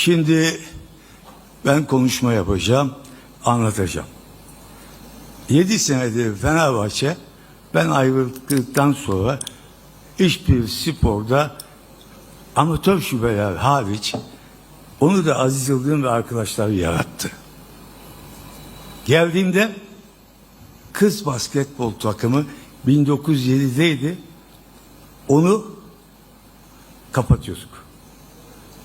Şimdi ben konuşma yapacağım, anlatacağım. 7 senedir Fenerbahçe ben ayrıldıktan sonra hiçbir sporda amatör şubeler hariç onu da Aziz Yıldırım ve arkadaşları yarattı. Geldiğimde kız basketbol takımı 1907'deydi. Onu kapatıyorduk.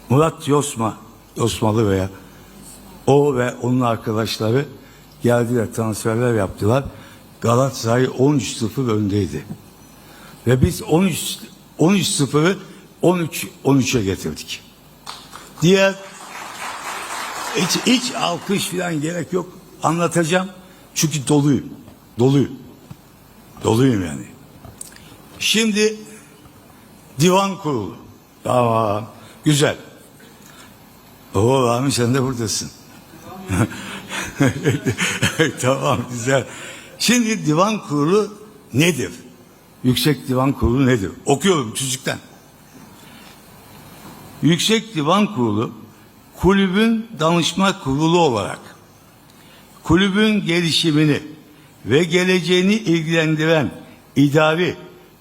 Murat Yosma, Yosmalı veya o ve onun arkadaşları geldiler transferler yaptılar. Galatasaray 13-0 öndeydi. Ve biz 13 13-0'ı 13 13'e getirdik. Diğer hiç, hiç alkış falan gerek yok. Anlatacağım. Çünkü doluyum. Doluyum. Doluyum yani. Şimdi divan kurulu. Tamam. Güzel. Oo Rami sen de buradasın. tamam güzel. Şimdi divan kurulu nedir? Yüksek Divan Kurulu nedir? Okuyorum çocuktan. Yüksek Divan Kurulu kulübün danışma kurulu olarak kulübün gelişimini ve geleceğini ilgilendiren idari,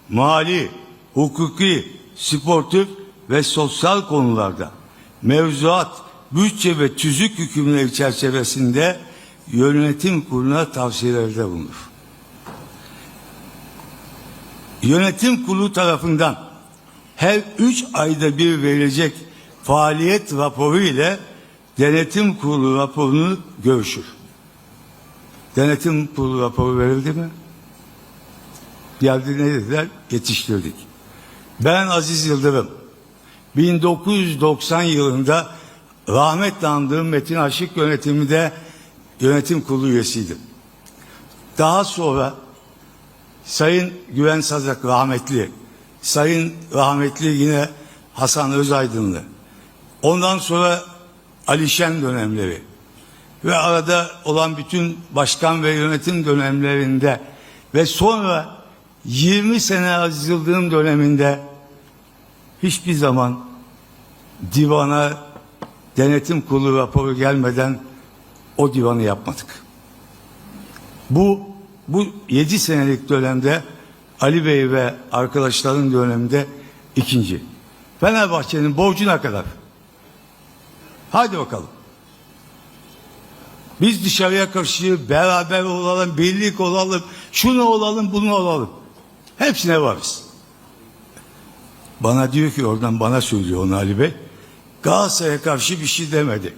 mali, hukuki, sportif ve sosyal konularda mevzuat, bütçe ve tüzük hükümleri çerçevesinde yönetim kuruluna tavsiyelerde bulunur. Yönetim kurulu tarafından her üç ayda bir verilecek faaliyet raporu ile denetim kurulu raporunu görüşür. Denetim kurulu raporu verildi mi? Geldi ne dediler? Yetiştirdik. Ben Aziz Yıldırım. 1990 yılında rahmetli andığım Metin Aşık yönetiminde yönetim kurulu üyesiydim. Daha sonra Sayın Güven Sazak rahmetli, Sayın rahmetli yine Hasan Özaydınlı. Ondan sonra Alişen dönemleri ve arada olan bütün başkan ve yönetim dönemlerinde ve sonra 20 sene Aziz Yıldırım döneminde hiçbir zaman divana denetim kurulu raporu gelmeden o divanı yapmadık. Bu bu 7 senelik dönemde Ali Bey ve arkadaşların döneminde ikinci. Fenerbahçe'nin borcuna kadar. Hadi bakalım. Biz dışarıya karşı beraber olalım, birlik olalım, şunu olalım, bunu olalım. Hepsine varız. Bana diyor ki oradan bana söylüyor onu Ali Bey. Galatasaray'a karşı bir şey demedi.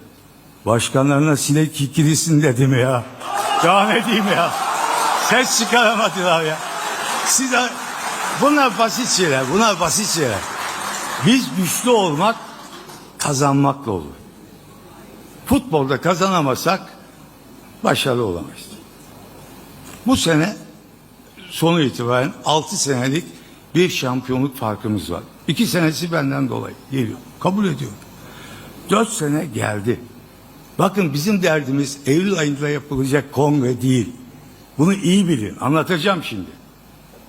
Başkanlarına sinek kikirisin dedim ya. Daha ne diyeyim ya. Ses çıkaramadılar ya. Siz bunlar basit şeyler, bunlar basit şeyler. Biz güçlü olmak kazanmakla olur. Futbolda kazanamazsak başarılı olamayız. Bu sene sonu itibaren 6 senelik bir şampiyonluk farkımız var. 2 senesi benden dolayı geliyor. Kabul ediyorum. 4 sene geldi. Bakın bizim derdimiz Eylül ayında yapılacak kongre değil. Bunu iyi bilin. Anlatacağım şimdi.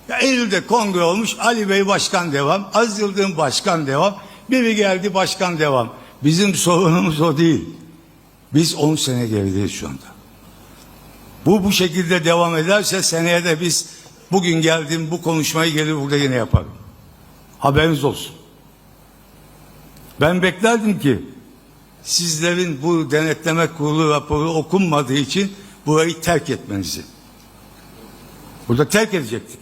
Ya Eylül'de kongre olmuş. Ali Bey başkan devam. Aziz Yıldırım başkan devam. Biri geldi başkan devam. Bizim sorunumuz o değil. Biz 10 sene gerideyiz şu anda. Bu bu şekilde devam ederse seneye de biz bugün geldim bu konuşmayı gelir burada yine yaparım. Haberiniz olsun. Ben beklerdim ki sizlerin bu denetleme kurulu raporu okunmadığı için burayı terk etmenizi. Burada terk edecektik.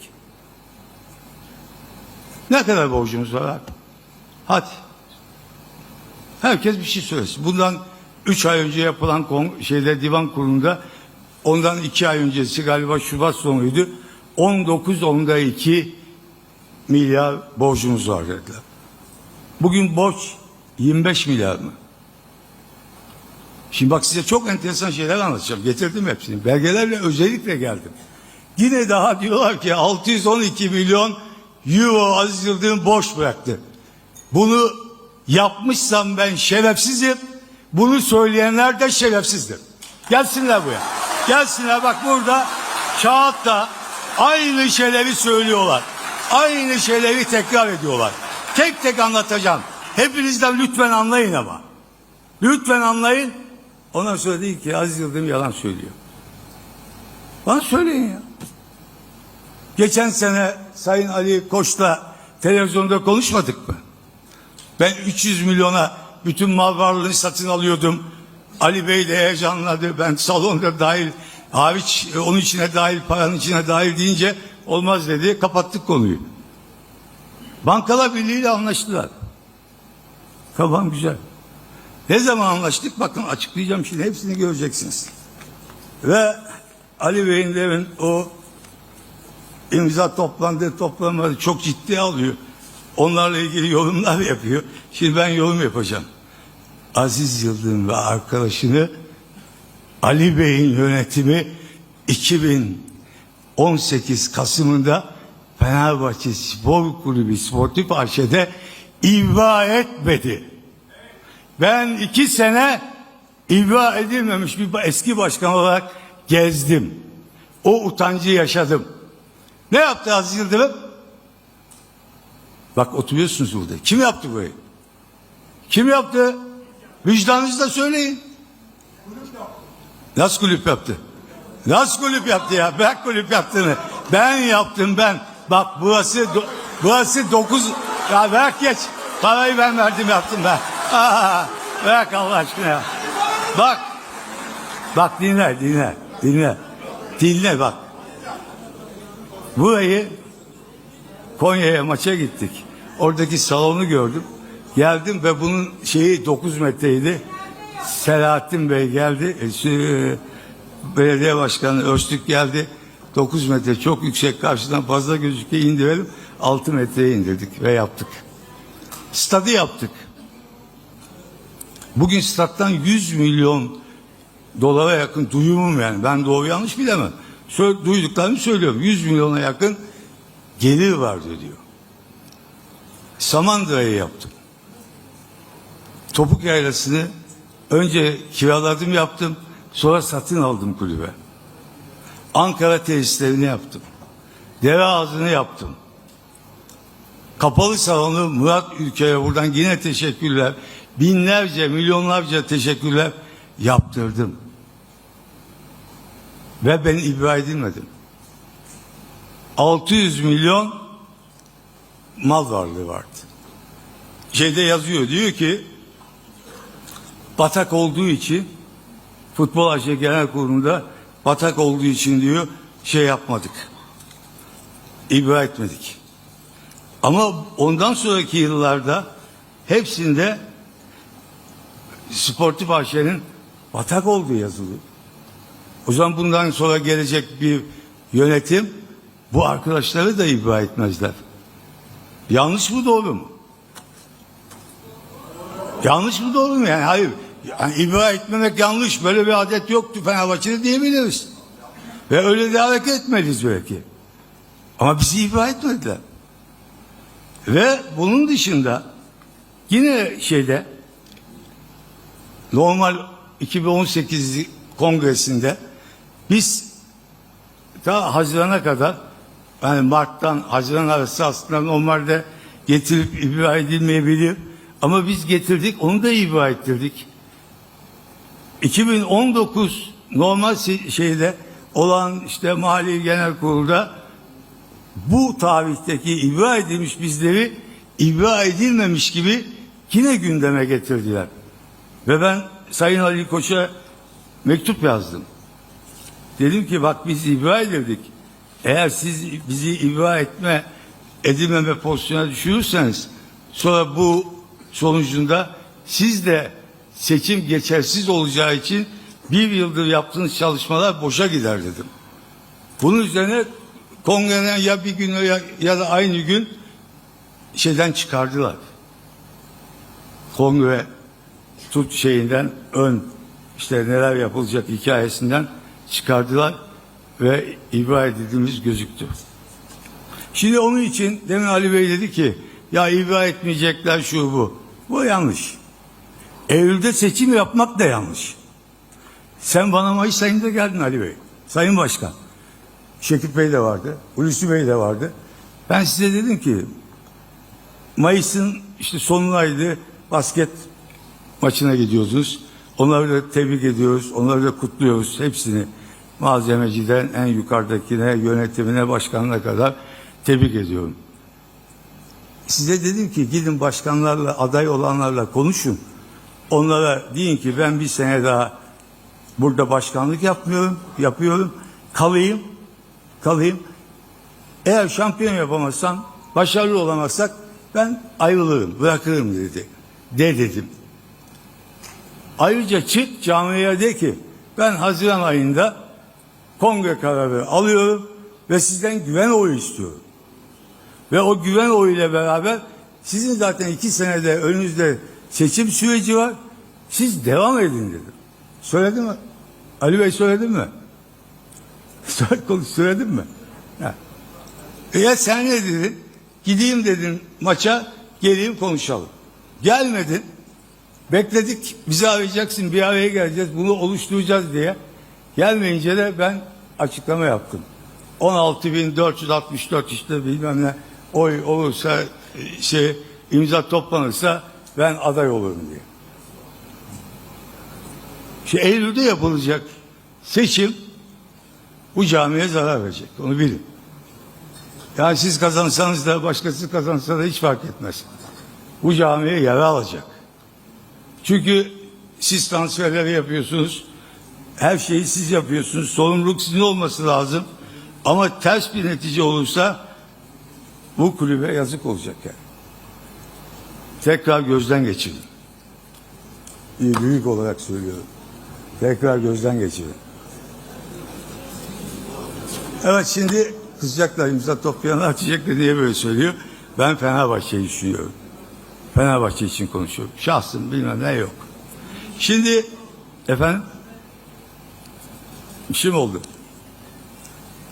Ne kadar borcumuz var abi? Hadi. Herkes bir şey söylesin. Bundan üç ay önce yapılan şeyde divan kurulunda ondan iki ay öncesi galiba Şubat sonuydu. 19 onda 2 milyar borcumuz var dediler. Bugün borç 25 milyar mı? Şimdi bak size çok enteresan şeyler anlatacağım. Getirdim hepsini. Belgelerle özellikle geldim. Yine daha diyorlar ki 612 milyon euro Aziz Yıldırım borç bıraktı. Bunu yapmışsam ben şerefsizim. Bunu söyleyenler de şerefsizdir. Gelsinler buraya. Gelsinler bak burada kağıtta aynı şeyleri söylüyorlar. Aynı şeyleri tekrar ediyorlar. Tek tek anlatacağım. Hepinizden lütfen anlayın ama. Lütfen anlayın. Ondan sonra değil ki Aziz Yıldırım yalan söylüyor. Bana söyleyin ya. Geçen sene Sayın Ali Koç'la televizyonda konuşmadık mı? Ben 300 milyona bütün mal varlığını satın alıyordum. Ali Bey de heyecanladı. Ben salonda dahil, hariç e, onun içine dahil, paranın içine dahil deyince olmaz dedi. Kapattık konuyu. Bankalar Birliği ile anlaştılar. Kafam güzel. Ne zaman anlaştık? Bakın açıklayacağım şimdi. Hepsini göreceksiniz. Ve Ali Bey'in demin o imza toplandığı toplanmadı çok ciddi alıyor. Onlarla ilgili yorumlar yapıyor. Şimdi ben yorum yapacağım. Aziz Yıldırım ve arkadaşını Ali Bey'in yönetimi 2018 Kasım'ında Fenerbahçe Spor Kulübü Sportif AŞ'de ibra etmedi. Ben iki sene ibra edilmemiş bir eski başkan olarak gezdim. O utancı yaşadım. Ne yaptı Aziz Yıldırım? Bak oturuyorsunuz burada. Kim yaptı burayı? Kim yaptı? Vicdanınızda söyleyin. Nasıl kulüp yaptı? Nasıl kulüp yaptı ya? Bırak kulüp yaptığını. Ben yaptım ben. Bak burası do- burası dokuz. Ya bırak geç. Parayı ben verdim yaptım ben. Aa, bırak Allah aşkına ya. Bak. Bak dinle dinle. Dinle. Dinle bak. Burayı Konya'ya maça gittik. Oradaki salonu gördüm. Geldim ve bunun şeyi 9 metreydi. Selahattin Bey geldi. E, şu- Belediye Başkanı Öztürk geldi. 9 metre çok yüksek karşıdan fazla gözüküyor indirelim. 6 metreye indirdik ve yaptık. Stadı yaptık. Bugün stat'tan 100 milyon dolara yakın duyumum yani. Ben doğru yanlış bilemem. Sö- duyduklarımı söylüyorum. 100 milyona yakın gelir vardı diyor. Samandıra'yı yaptım. Topuk yaylasını önce kiraladım yaptım. Sonra satın aldım kulübe. Ankara tesislerini yaptım. Dere ağzını yaptım. Kapalı salonu Murat Ülke'ye buradan yine teşekkürler. Binlerce, milyonlarca teşekkürler yaptırdım. Ve ben ibra edilmedim. 600 milyon mal varlığı vardı. Şeyde yazıyor diyor ki batak olduğu için Futbol AŞ Genel Kurulu'nda batak olduğu için diyor şey yapmadık. İbra etmedik. Ama ondan sonraki yıllarda hepsinde Sportif AŞ'nin batak olduğu yazılıyor. O zaman bundan sonra gelecek bir yönetim bu arkadaşları da ibra etmezler. Yanlış mı doğru mu? Yanlış mı doğru mu yani? Hayır. Yani ibra etmemek yanlış. Böyle bir adet yoktu Fenerbahçe'de diyebiliriz. Ve öyle de hareket etmeliyiz belki. Ama bizi ibra etmediler. Ve bunun dışında yine şeyde normal 2018 kongresinde biz ta Haziran'a kadar yani Mart'tan Haziran arası aslında normalde getirip ibra edilmeyebilir. Ama biz getirdik, onu da ibra ettirdik. 2019 normal şeyde olan işte Mali Genel Kurul'da bu tarihteki ibra edilmiş bizleri ibra edilmemiş gibi yine gündeme getirdiler. Ve ben Sayın Ali Koç'a mektup yazdım. Dedim ki bak biz ibra edildik. Eğer siz bizi ibra etme, edilmeme pozisyona düşürürseniz sonra bu sonucunda siz de seçim geçersiz olacağı için bir yıldır yaptığınız çalışmalar boşa gider dedim. Bunun üzerine kongreden ya bir gün ya, ya da aynı gün şeyden çıkardılar. Kongre tut şeyinden ön işte neler yapılacak hikayesinden çıkardılar ve ibra edildiğimiz gözüktü. Şimdi onun için demin Ali Bey dedi ki ya ibra etmeyecekler şu bu. Bu yanlış. Eylül'de seçim yapmak da yanlış. Sen bana Mayıs ayında geldin Ali Bey. Sayın Başkan. Şekip Bey de vardı. Hulusi Bey de vardı. Ben size dedim ki Mayıs'ın işte sonundaydı basket maçına gidiyorsunuz. Onları da tebrik ediyoruz. Onları da kutluyoruz. Hepsini malzemeciden en yukarıdakine, yönetimine, başkanına kadar tebrik ediyorum. Size dedim ki gidin başkanlarla, aday olanlarla konuşun. Onlara deyin ki ben bir sene daha burada başkanlık yapmıyorum, yapıyorum. Kalayım, kalayım. Eğer şampiyon yapamazsam, başarılı olamazsak ben ayrılırım, bırakırım dedi. De dedim. Ayrıca çık camiye de ki ben Haziran ayında kongre kararı alıyorum ve sizden güven oyu istiyorum. Ve o güven oyuyla beraber sizin zaten iki senede önünüzde seçim süreci var. Siz devam edin dedim. Söyledi mi? Ali Bey söyledi mi? Söyle- konuş- Söyledin mi? Ha. E ya sen ne dedin? Gideyim dedin maça, geleyim konuşalım. Gelmedin. Bekledik, bizi arayacaksın, bir araya geleceğiz, bunu oluşturacağız diye. Gelmeyince de ben açıklama yaptım. 16.464 işte bilmem ne oy olursa şey imza toplanırsa ben aday olurum diye. Şu Eylül'de yapılacak seçim bu camiye zarar verecek. Onu bilin. Yani siz kazansanız da başkası kazansa da hiç fark etmez. Bu camiye yara alacak. Çünkü siz transferleri yapıyorsunuz. Her şeyi siz yapıyorsunuz. Sorumluluk sizin olması lazım. Ama ters bir netice olursa bu kulübe yazık olacak yani. Tekrar gözden geçirin. Bir büyük olarak söylüyorum. Tekrar gözden geçirin. Evet şimdi kızacaklar imza toplayanlar diyecekler niye böyle söylüyor. Ben Fenerbahçe'yi düşünüyorum. Fenerbahçe için konuşuyorum. Şahsım bilmem ne yok. Şimdi efendim işim oldu.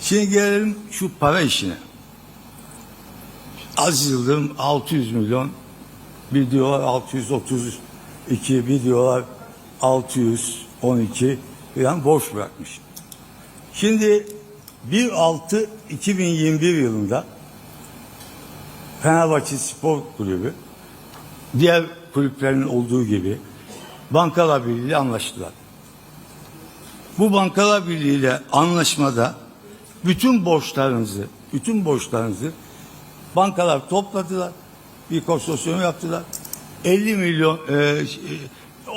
Şimdi gelelim şu para işine. Az Yıldırım 600 milyon bir diyorlar 632 bir diyorlar 612 falan borç bırakmış. Şimdi 1.6.2021 yılında Fenerbahçe Spor Kulübü diğer kulüplerin olduğu gibi Bankalar Birliği ile anlaştılar. Bu Bankalar Birliği ile anlaşmada bütün borçlarınızı, bütün borçlarınızı bankalar topladılar. Bir konsorsiyum yaptılar. 50 milyon e, e,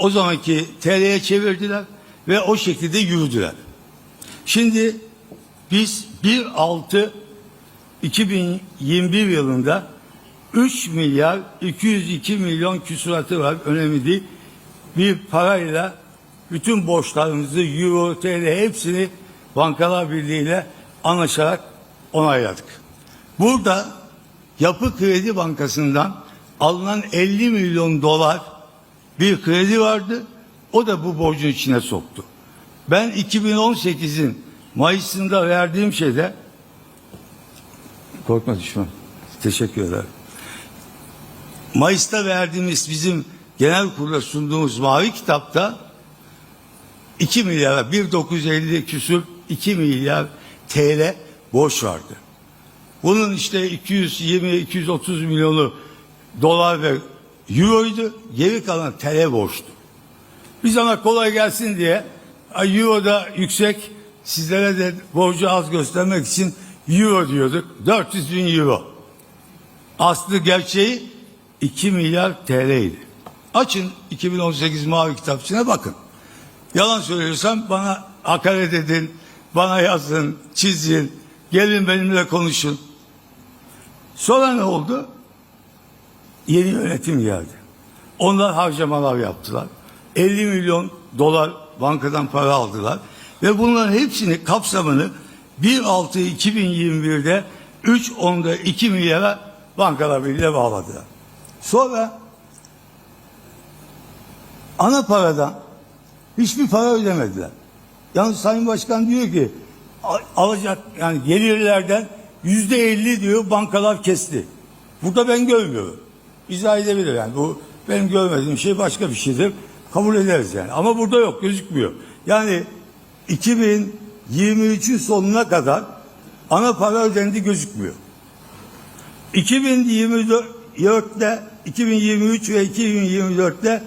o zamanki TL'ye çevirdiler ve o şekilde yürüdüler. Şimdi biz 1.6 2021 yılında 3 milyar 202 milyon küsuratı var önemli değil. Bir parayla bütün borçlarımızı euro, TL hepsini Bankalar Birliği ile anlaşarak onayladık. Burada Yapı Kredi Bankası'ndan alınan 50 milyon dolar bir kredi vardı. O da bu borcun içine soktu. Ben 2018'in Mayıs'ında verdiğim şeyde korkma düşman. Teşekkür ederim. Mayıs'ta verdiğimiz bizim genel kurula sunduğumuz mavi kitapta 2 milyara 1.950 küsur 2 milyar TL borç vardı. Bunun işte 220-230 milyonu dolar ve euroydu. Geri kalan TL borçtu. Biz ona kolay gelsin diye euro da yüksek sizlere de borcu az göstermek için euro diyorduk. 400 bin euro. Aslı gerçeği 2 milyar TL'ydi. Açın 2018 mavi kitapçığına bakın. Yalan söylüyorsam bana hakaret edin, bana yazın, çizin, gelin benimle konuşun. Sonra ne oldu? Yeni yönetim geldi. Onlar harcamalar yaptılar. 50 milyon dolar bankadan para aldılar. Ve bunların hepsini kapsamını 1.6.2021'de 3.10'da 2 milyara bankalar birliğiyle bağladılar. Sonra ana paradan hiçbir para ödemediler. Yalnız Sayın Başkan diyor ki alacak yani gelirlerden yüzde elli diyor bankalar kesti. Burada ben görmüyorum. İzah edebilir yani bu benim görmediğim şey başka bir şeydir. Kabul ederiz yani. Ama burada yok gözükmüyor. Yani 2023'ün sonuna kadar ana para ödendi gözükmüyor. 2024'te 2023 ve 2024'te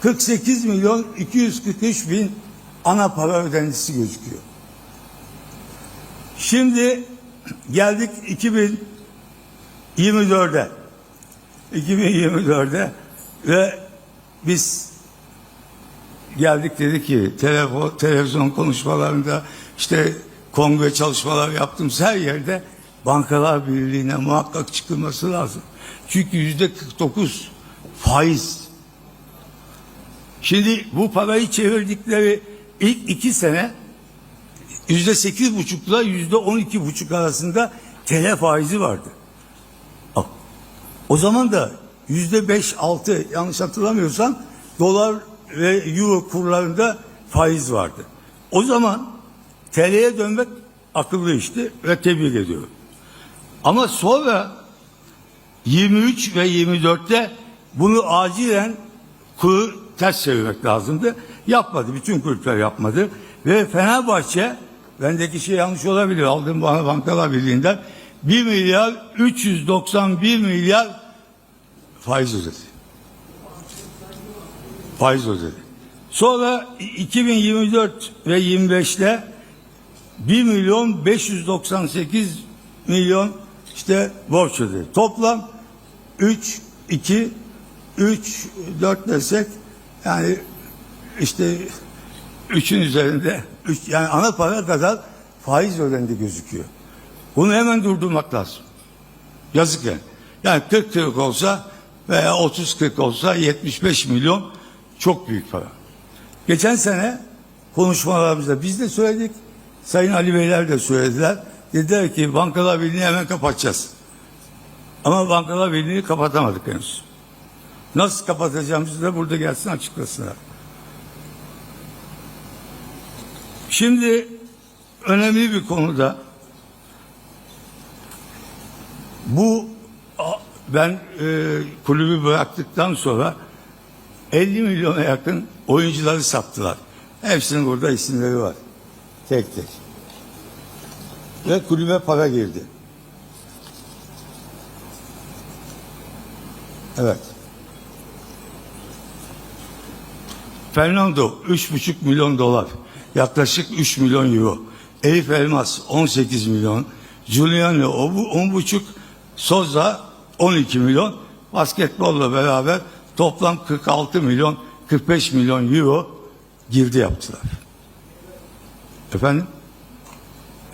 48 milyon 243 bin ana para ödentisi gözüküyor. Şimdi geldik 2024'e. 2024'e ve biz geldik dedi ki telefon, televizyon konuşmalarında işte kongre çalışmalar yaptığımız her yerde bankalar birliğine muhakkak çıkılması lazım. Çünkü yüzde 49 faiz. Şimdi bu parayı çevirdikleri ilk iki sene yüzde sekiz buçukla yüzde on iki buçuk arasında TL faizi vardı. O zaman da yüzde beş altı yanlış hatırlamıyorsam dolar ve euro kurlarında faiz vardı. O zaman TL'ye dönmek akıllı işti ve tebrik ediyorum. Ama sonra 23 ve 24'te bunu acilen kuru ters çevirmek lazımdı. Yapmadı. Bütün kulüpler yapmadı. Ve Fenerbahçe bendeki şey yanlış olabilir. Aldığım bana bankalar birliğinden 1 milyar 391 milyar faiz ödedi. Faiz ödedi. Sonra 2024 ve 25'te 1 milyon 598 milyon işte borç ödedi. Toplam 3, 2, 3, 4 desek yani işte 3'ün üzerinde üç, yani ana para kadar faiz ödendi gözüküyor. Bunu hemen durdurmak lazım. Yazık yani. Yani 40 40 olsa veya 30 40 olsa 75 milyon çok büyük para. Geçen sene konuşmalarımızda biz de söyledik. Sayın Ali Beyler de söylediler. Dediler ki bankalar birliğini hemen kapatacağız. Ama bankalar birliğini kapatamadık henüz. Nasıl kapatacağımızı da burada gelsin açıklasınlar. Şimdi önemli bir konuda bu ben e, kulübü bıraktıktan sonra 50 milyona yakın oyuncuları sattılar. Hepsinin burada isimleri var. Tek tek. Ve kulübe para girdi. Evet. Fernando 3,5 milyon dolar. Yaklaşık 3 milyon euro. Elif Elmas 18 milyon. Giuliano o bu 10,5. Soza 12 milyon. Basketbolla beraber toplam 46 milyon 45 milyon euro girdi yaptılar. Efendim?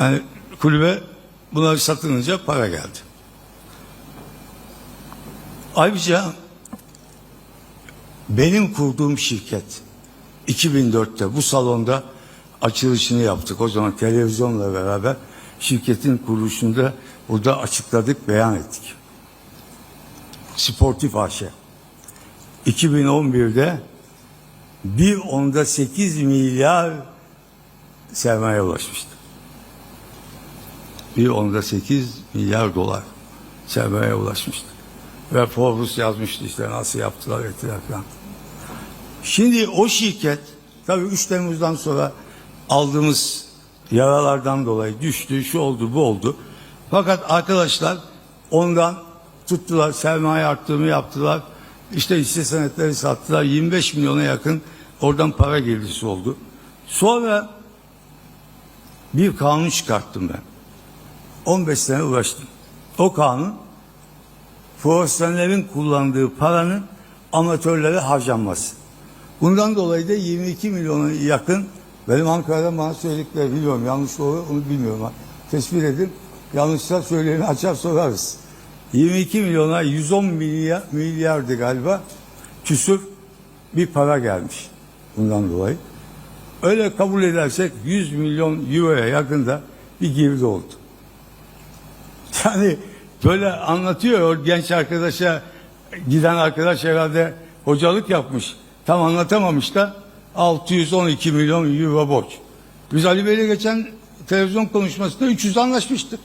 Yani kulübe bunları satılınca para geldi. Ayrıca benim kurduğum şirket 2004'te bu salonda açılışını yaptık. O zaman televizyonla beraber şirketin kuruluşunda burada açıkladık, beyan ettik. Sportif AŞ. 2011'de bir onda 8 milyar sermaye ulaşmıştı. Bir onda 8 milyar dolar sermaye ulaşmıştı. Ve Forbes yazmıştı işte nasıl yaptılar ettiler falan. Şimdi o şirket tabii 3 Temmuz'dan sonra aldığımız yaralardan dolayı düştü, şu oldu, bu oldu. Fakat arkadaşlar ondan tuttular, sermaye arttırımı yaptılar. İşte hisse senetleri sattılar. 25 milyona yakın oradan para girdisi oldu. Sonra bir kanun çıkarttım ben. 15 sene uğraştım. O kanun profesyonellerin kullandığı paranın amatörlere harcanması. Bundan dolayı da 22 milyona yakın benim Ankara'dan bana söyledikleri biliyorum yanlış doğru onu bilmiyorum ama tespit edin yanlışsa söyleyeni açar sorarız. 22 milyona 110 milyar, milyardı galiba küsur bir para gelmiş bundan dolayı. Öyle kabul edersek 100 milyon euroya yakında bir girdi oldu. Yani böyle anlatıyor o genç arkadaşa giden arkadaş herhalde hocalık yapmış. Tam anlatamamış da 612 milyon euro borç. Biz Ali Bey'le geçen televizyon konuşmasında 300 anlaşmıştık.